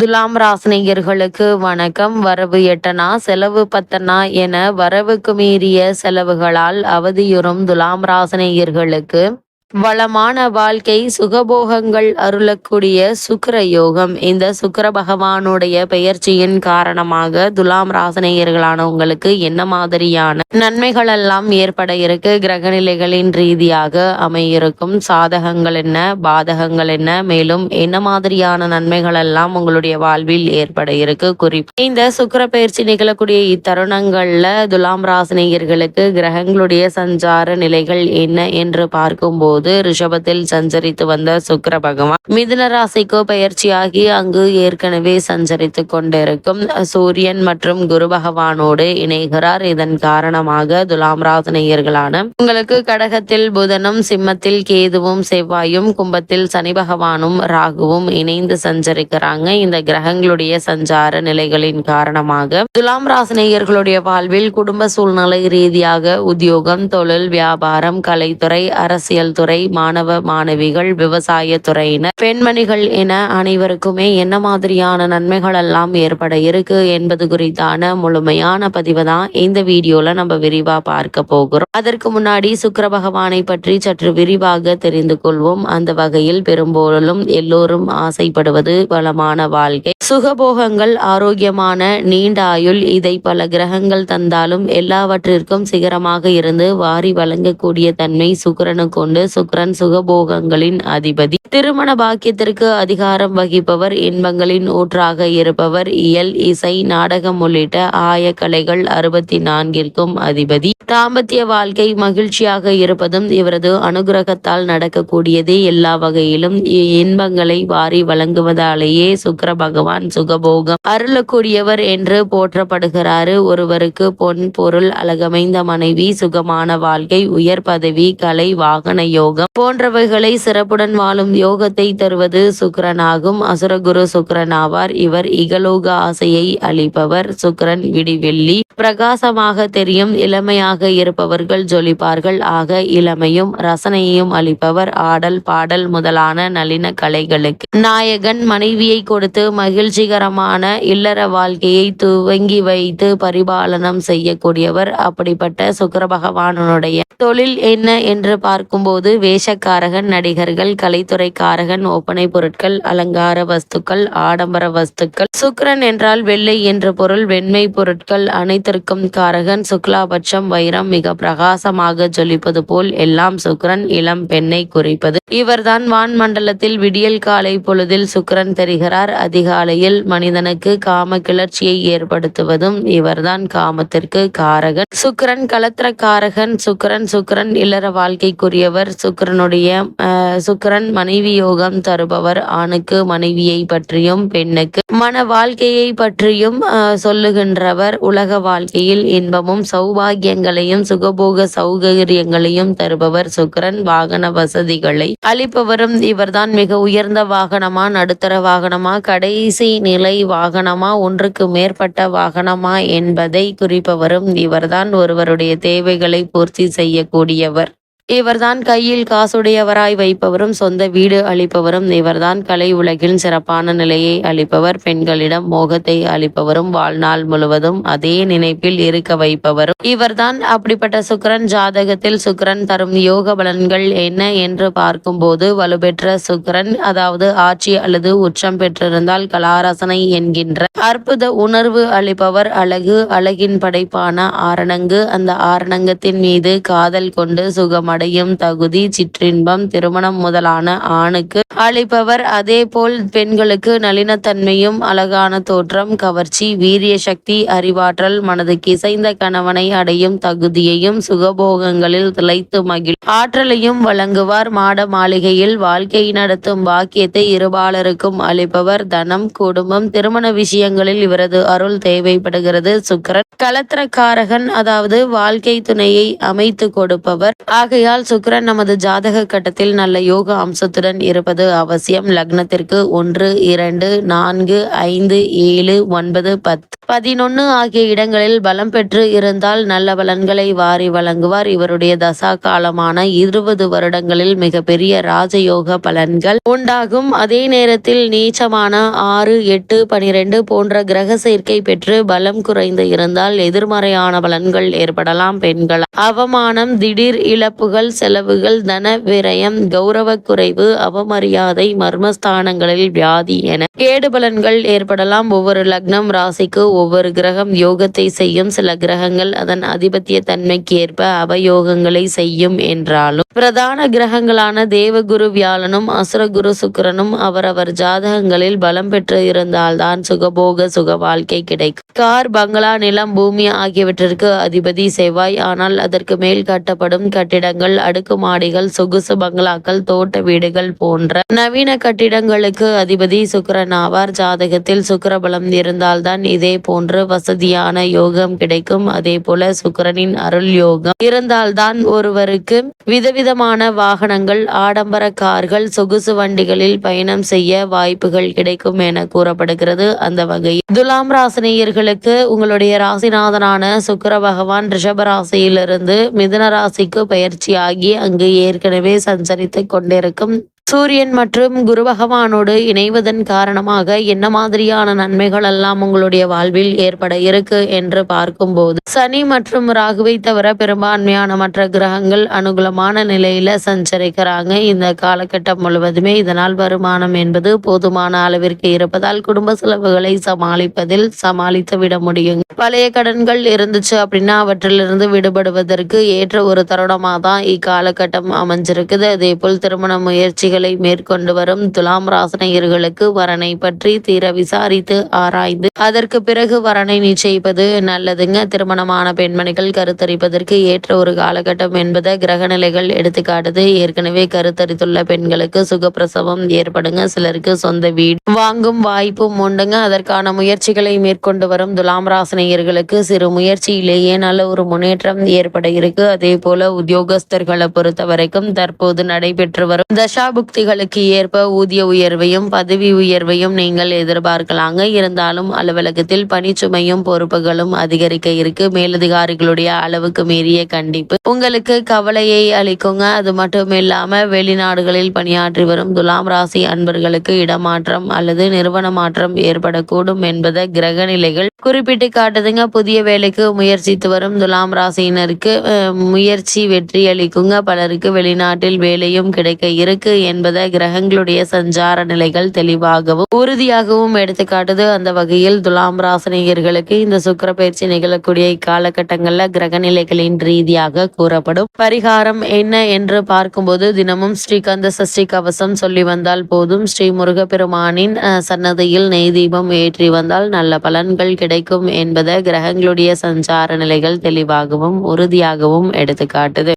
துலாம் ராசினிகர்களுக்கு வணக்கம். வரவு எட்டனா செலவு பத்தனா என வரவுக்கு மீறிய செலவுகளால் அவதியுறும் துலாம் ராசினிகர்களுக்கு வளமான வாழ்க்கை சுகபோகங்கள் அருளக்கூடிய சுக்கர யோகம் இந்த சுக்கர பகவானுடைய பெயர்ச்சியின் காரணமாக துலாம் ராசனையர்களான உங்களுக்கு என்ன மாதிரியான நன்மைகள் எல்லாம் ஏற்பட இருக்கு? கிரகநிலைகளின் ரீதியாக அமையிருக்கும் சாதகங்கள் என்ன? பாதகங்கள் என்ன? மேலும் என்ன மாதிரியான நன்மைகள் எல்லாம் உங்களுடைய வாழ்வில் ஏற்பட இருக்கு? குறிப்பு இந்த சுக்கர பயிற்சி நிகழக்கூடிய இத்தருணங்கள்ல துலாம் ராசினியர்களுக்கு கிரகங்களுடைய சஞ்சார நிலைகள் என்ன என்று பார்க்கும்போது போது ரிஷபத்தில் சஞ்சரித்து வந்த சுக்கர பகவான் மிதுன ராசிக்கு பயிற்சியாகி அங்கு ஏற்கனவே சஞ்சரித்து கொண்டிருக்கும். சூரியன் மற்றும் குரு பகவானோடு இணைகிறார். இதன் காரணமாக துலாம் ராசனையர்களான உங்களுக்கு கடகத்தில் புதனும் சிம்மத்தில் கேதுவும் செவ்வாயும் கும்பத்தில் சனி பகவானும் ராகுவும் இணைந்து சஞ்சரிக்கிறாங்க. இந்த கிரகங்களுடைய சஞ்சார நிலைகளின் காரணமாக துலாம் ராசினியர்களுடைய வாழ்வில் குடும்ப சூழ்நிலை ரீதியாக உத்தியோகம் தொழில் வியாபாரம் கலைத்துறை அரசியல் துறை துறை மாணவ மாணவிகள் விவசாய துறையினர் பெண்மணிகள் என அனைவருக்குமே என்ன மாதிரியான நன்மைகள் எல்லாம் ஏற்பட இருக்கு என்பது குறித்தான முழுமையான பதிவு தான் இந்த வீடியோல நம்ம விரிவா பார்க்க போகிறோம். அதற்கு முன்னாடி சுக்கர பகவானை பற்றி சற்று விரிவாக தெரிந்து கொள்வோம். அந்த வகையில் பெரும்பாலும் எல்லோரும் ஆசைப்படுவது வளமான வாழ்க்கை. சுகபோகங்கள் ஆரோக்கியமான நீண்ட ஆயுள். இதை பல கிரகங்கள் தந்தாலும் எல்லாவற்றிற்கும் சிகரமாக இருந்து வாரி வழங்கக்கூடிய தன்மை சுக்கரனுக்கு கொண்டு சுக்ரன் சுகபோகங்களின் அதிபதி. திருமண பாக்கியத்திற்கு அதிகாரம் வகிப்பவர் இன்பங்களின் ஊற்றாக இருப்பவர் இயல் இசை நாடகம் உள்ளிட்ட ஆய கலைகள் அறுபத்தி நான்கிற்கும் அதிபதி. தாம்பத்திய வாழ்க்கை மகிழ்ச்சியாக இருப்பதும் இவரது அனுகிரகத்தால் நடக்கக்கூடியதே எல்லா வகையிலும் இன்பங்களை வாரி வழங்குவதாலேயே சுக்கர பகவான் சுகபோகம். அருளக்கூடியவர் என்று போற்றப்படுகிறாரு. ஒருவருக்கு பொன் பொருள் அழகமைந்த மனைவி சுகமான வாழ்க்கை உயர் பதவி கலை வாகன யோகம். போன்றவைகளை சிறப்புடன் வாழும் யோகத்தை தருவது சுக்கரனாகும். அசுரகுரு சுக்கரன் ஆவார் இவர் இகலோக ஆசையை அளிப்பவர். சுக்கரன் விடிவெள்ளி. பிரகாசமாக தெரியும் இளமையாக இருப்பவர்கள் ஜொலிப்பார்கள். ஆக இளமையும் ரசனையையும் அளிப்பவர். ஆடல் பாடல் முதலான நளின கலைகளுக்கு. நாயகன் மனைவியை கொடுத்து மகிழ் மகிழ்ச்சிகரமான இல்லற வாழ்க்கையை துவங்கி வைத்து பரிபாலனம் செய்யக்கூடியவர் அப்படிப்பட்ட சுக்கர பகவானுடைய தொழில் என்ன என்று பார்க்கும்போது வேஷக்காரகன் நடிகர்கள் கலைத்துறைக்காரகன் ஒப்பனை பொருட்கள் அலங்கார வஸ்துக்கள் ஆடம்பர வஸ்துக்கள். சுக்கரன் என்றால் வெள்ளை என்ற பொருள் வெண்மை பொருட்கள் அனைத்திற்கும் காரகன். சுக்லாபட்சம் வைரம் மிக பிரகாசமாக ஜொலிப்பது போல் எல்லாம் சுக்ரன் இளம் பெண்ணை குறிப்பது. இவர்தான் வான் மண்டலத்தில் விடியல் காலை பொழுதில் சுக்ரன் தெரிகிறார். முறையில் மனிதனுக்கு காம கிளர்ச்சியை ஏற்படுத்துவதும் இவர்தான் காமத்திற்கு காரகன். சுக்ரன் கலத்திரக்காரகன் சுக்கரன் சுக்கரன் இல்லற வாழ்க்கைக்குரியவர். சுக்கரனுடைய சுக்கரன் மனைவி யோகம் தருபவர். ஆணுக்கு மனைவியை பற்றியும் பெண்ணுக்கு மன வாழ்க்கையை பற்றியும் சொல்லுகின்றவர். உலக வாழ்க்கையில் இன்பமும் சௌபாகியங்களையும் சுகபோக சௌகரியங்களையும் தருபவர் சுக்கரன். வாகன வசதிகளை அளிப்பவரும் இவர்தான் மிக உயர்ந்த வாகனமா நடுத்தர வாகனமா கடைசி நிலை வாகனமா? ஒன்றுக்கு மேற்பட்ட வாகனமா என்பதை குறிப்பவரும் இவர்தான். ஒருவருடைய தேவைகளை பூர்த்தி செய்யக்கூடியவர். இவர்தான் கையில் காசுடையவராய் வைப்பவரும் சொந்த வீடு அளிப்பவரும் இவர்தான் கலை உலகில் சிறப்பான நிலையை அளிப்பவர் பெண்களிடம் மோகத்தை அளிப்பவரும் வாழ்நாள் முழுவதும் அதே நினைப்பில் இருக்க வைப்பவரும். இவர்தான் அப்படிப்பட்ட சுக்கரன் ஜாதகத்தில் சுக்கரன் தரும் யோக பலன்கள் என்ன என்று பார்க்கும்போது வலுப்பெற்ற சுக்கரன் அதாவது ஆட்சி அல்லது உச்சம் பெற்றிருந்தால் கலாரசனை என்கின்ற அற்புத உணர்வு அளிப்பவர் அழகு அழகின் படைப்பான ஆரணங்கு. அந்த ஆரணங்கத்தின் மீது காதல் கொண்டு சுகமடை அடையும் தகுதி சிற்றின்பம் திருமணம் முதலான ஆணுக்கு அளிப்பவர். அதே போல் பெண்களுக்கு நளினத்தன்மையும் அழகான தோற்றம் கவர்ச்சி வீரிய சக்தி அறிவாற்றல் மனதுக்கு இசைந்த கணவனை அடையும் தகுதியையும் சுகபோகங்களில் திளைத்து மகிழ் ஆற்றலையும் வழங்குவார். மாட மாளிகையில் வாழ்க்கை நடத்தும் பாக்கியத்தை இருபாலருக்கும் அளிப்பவர். தனம் குடும்பம் திருமண விஷயங்களில் இவரது அருள் தேவைப்படுகிறது. சுக்கரன் கலத்திரக்காரகன் அதாவது வாழ்க்கை துணையை அமைத்து கொடுப்பவர். ஆக ஆகையால் சுக்கரன் நமது ஜாதக கட்டத்தில் நல்ல யோக அம்சத்துடன் இருப்பது அவசியம். லக்னத்திற்கு ஒன்று இரண்டு நான்கு ஐந்து ஏழு ஒன்பது பத்து. பதினொன்று ஆகிய இடங்களில் பலம் பெற்று இருந்தால் நல்ல பலன்களை வாரி வழங்குவார். இவருடைய தசா காலமான இருபது வருடங்களில் மிகப்பெரிய ராஜயோக பலன்கள் உண்டாகும். அதே நேரத்தில் நீச்சமான ஆறு எட்டு பனிரெண்டு போன்ற கிரக சேர்க்கை பெற்று பலம் குறைந்து இருந்தால் எதிர்மறையான பலன்கள் ஏற்படலாம். பெண்கள் அவமானம் திடீர் இழப்புகள் செலவுகள் தன விரயம் கௌரவ குறைவு அவமரியாதை மர்மஸ்தானங்களில் வியாதி என கேடு பலன்கள் ஏற்படலாம். ஒவ்வொரு லக்னம் ராசிக்கு ஒவ்வொரு கிரகம் யோகத்தை செய்யும். சில கிரகங்கள் அதன் ஆதிபத்திய தன்மைக்கு ஏற்ப அவயோகங்களை செய்யும் என்றாலும் பிரதான கிரகங்களான தேவகுரு வியாழனும் அசுரகுரு சுக்கரனும் அவரவர் ஜாதகங்களில் பலம் பெற்று இருந்தால்தான் சுகபோக சுக வாழ்க்கை கிடைக்கும். கார் பங்களா நிலம் பூமி ஆகியவற்றிற்கு அதிபதி செவ்வாய். ஆனால் அதற்கு மேல் கட்டப்படும் கட்டிடங்கள் அடுக்குமாடிகள் சொகுசு பங்களாக்கள் தோட்ட வீடுகள் போன்ற நவீன கட்டிடங்களுக்கு அதிபதி சுக்கரன் ஆவார். ஜாதகத்தில் சுக்கிரபலம் இருந்தால்தான் இதே போன்று வசதியான யோகம் கிடைக்கும். அதே போல சுக்கிரனின் அருள் யோகம். இருந்தால்தான் ஒருவருக்கு விதவிதமான வாகனங்கள் ஆடம்பர கார்கள் சொகுசு வண்டிகளில் பயணம் செய்ய வாய்ப்புகள் கிடைக்கும் என கூறப்படுகிறது. அந்த வகையில் துலாம் ராசினியர்களுக்கு உங்களுடைய ராசிநாதனான சுக்கர பகவான் ரிஷப ராசியிலிருந்து மிதன ராசிக்கு பயிற்சியாகி அங்கு ஏற்கனவே சஞ்சரித்து கொண்டிருக்கும் சூரியன் மற்றும் குரு பகவானோடு இணைவதன் காரணமாக என்ன மாதிரியான நன்மைகள் எல்லாம் உங்களுடைய வாழ்வில் ஏற்பட இருக்கு என்று பார்க்கும்போது சனி மற்றும் ராகுவை தவிர பெரும்பான்மையான மற்ற கிரகங்கள் அனுகூலமான நிலையில சஞ்சரிக்கிறாங்க. இந்த காலகட்டம் முழுவதுமே இதனால் வருமானம் என்பது போதுமான அளவிற்கு இருப்பதால் குடும்ப செலவுகளை சமாளிப்பதில் சமாளித்து விட முடியும். பழைய கடன்கள் இருந்துச்சு அப்படின்னா அவற்றிலிருந்து விடுபடுவதற்கு ஏற்ற ஒரு தருணமாக தான் இக்காலகட்டம் அமைஞ்சிருக்குது. அதே போல் திருமண முயற்சி முயற்சிகளை மேற்கொண்டு வரும் துலாம் ராசனையர்களுக்கு வரனை பற்றி தீர விசாரித்து ஆராய்ந்து அதற்கு பிறகு வரனை நிச்சயிப்பது நல்லதுங்க. திருமணமான பெண்மணிகள் கருத்தரிப்பதற்கு ஏற்ற ஒரு காலகட்டம் என்பதை கிரகநிலைகள் எடுத்துக்காட்டுது. ஏற்கனவே கருத்தரித்துள்ள பெண்களுக்கு சுகப்பிரசவம் ஏற்படுங்க. சிலருக்கு சொந்த வீடு வாங்கும் வாய்ப்பும் உண்டுங்க. அதற்கான முயற்சிகளை மேற்கொண்டு வரும் துலாம் ராசனையர்களுக்கு சிறு முயற்சியிலேயே நல்ல ஒரு முன்னேற்றம் ஏற்பட இருக்கு. அதே போல உத்தியோகஸ்தர்களை பொறுத்த வரைக்கும் தற்போது நடைபெற்று வரும் தசாபு உக்திகளுக்கு ஏற்ப ஊதிய உயர்வையும் பதவி உயர்வையும் நீங்கள் எதிர்பார்க்கலாங்க. இருந்தாலும் அலுவலகத்தில் பணிச்சுமையும் பொறுப்புகளும் அதிகரிக்க இருக்கு. மேலதிகாரிகளுடைய அளவுக்கு மீறிய கண்டிப்பு. உங்களுக்கு கவலையை அளிக்குங்க. அது மட்டும் இல்லாம வெளிநாடுகளில் பணியாற்றி வரும் துலாம் ராசி அன்பர்களுக்கு இடமாற்றம் அல்லது நிறுவன மாற்றம் ஏற்படக்கூடும் என்பதை கிரக நிலைகள் குறிப்பிட்டு காட்டுதுங்க. புதிய வேலைக்கு முயற்சித்து வரும் துலாம் ராசியினருக்கு முயற்சி வெற்றி அளிக்குங்க பலருக்கு வெளிநாட்டில் வேலையும் கிடைக்க இருக்கு. என்பதை கிரகங்களுடைய சஞ்சார நிலைகள் தெளிவாகவும் உறுதியாகவும் எடுத்துக்காட்டுது. அந்த வகையில் துலாம் ராசனிகர்களுக்கு இந்த சுக்கர பயிற்சி நிகழக்கூடிய இக்காலகட்டங்கள்ல கிரக நிலைகளின் ரீதியாக கூறப்படும். பரிகாரம் என்ன என்று பார்க்கும்போது தினமும் ஸ்ரீகந்த சஷ்டி கவசம் சொல்லி வந்தால் போதும். ஸ்ரீ முருகப்பெருமானின் சன்னதியில் நெய் தீபம் ஏற்றி வந்தால் நல்ல பலன்கள் கிடைக்கும் என்பதை கிரகங்களுடைய சஞ்சார நிலைகள் தெளிவாகவும் உறுதியாகவும் எடுத்துக்காட்டுது.